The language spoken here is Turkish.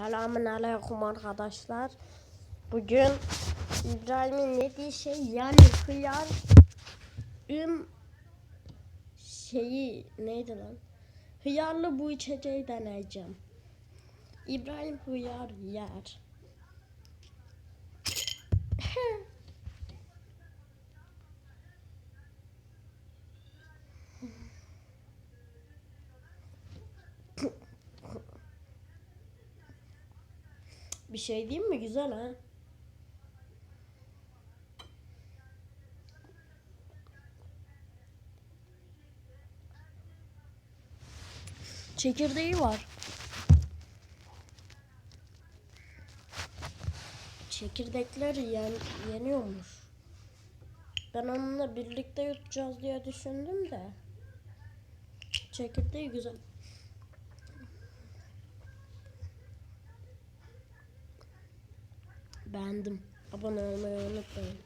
Selamun aleyküm arkadaşlar. Bugün İbrahim'in dediği şey yani hıyar üm şeyi neydi lan? Hıyarlı bu içeceği deneyeceğim. İbrahim hıyar yer. Bir şey diyeyim mi? Güzel ha. Çekirdeği var. Çekirdekler yen, yeniyormuş. Ben onunla birlikte yutacağız diye düşündüm de. Çekirdeği güzel. Beğendim. Abone olmayı unutmayın.